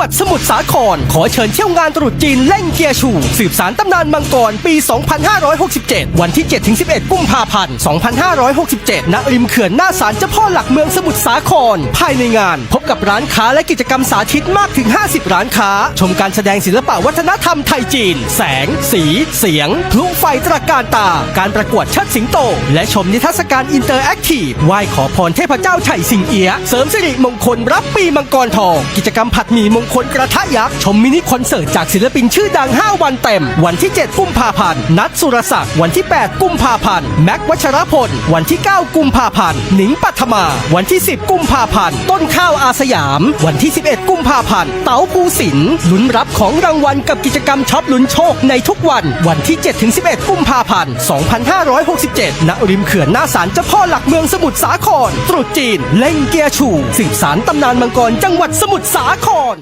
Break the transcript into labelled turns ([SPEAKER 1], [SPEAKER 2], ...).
[SPEAKER 1] วัดสมุทรสาคร ขอเชิญเที่ยวงานตรุษจีนเล่งเกียร์ชู สืบสารตำนานมังกรปี 2567 วันที่ 7-11 กุมภาพันธ์ 2567 ณ ริมเขื่อนหน้าศาลเจ้าพ่อหลักเมืองสมุทรสาคร ภายในงาน พบกับร้านค้าและกิจกรรมสาธิตมากถึง 50 ร้านค้า ชมการแสดงศิลปะวัฒนธรรมไทยจีน แสง สี เสียง พลุไฟตระการตา การประกวดเชิดสิงโต และชมนิทรรศการอินเตอร์แอคทีฟไหว้ขอพรเทพเจ้าไฉสิงเอีย เสริมสิริมงคลรับปีมังกรทอง กิจกรรมผัดหมี่มงคลกระทะยักษ์ชมมินิคอนเสิร์ตจากศิลปินชื่อดัง 5 วันเต็ม วันที่ 7 กุมภาพันธ์ นัดสุรศักดิ์ วันที่ 8 กุมภาพันธ์ แม็กวัชรพล วันที่ 9 กุมภาพันธ์ หนิงปัทมา วันที่ 10 กุมภาพันธ์ ต้นข้าวอาสยาม วันที่ 11 กุมภาพันธ์ เต๋าภูสินลุ้นรับของรางวัลกับกิจกรรมช็อปลุ้นโชคในทุกวัน วันที่ 7-11 กุมภาพันธ์ 2567 ณ ริมเขื่อนหน้าศาลเจ้าพ่อหลักเมืองสมุทรสาคร ตรุษจีน เล่งเกียร์ชู สืบสารตำนานมังกรจังหวัดสมุทรสาคร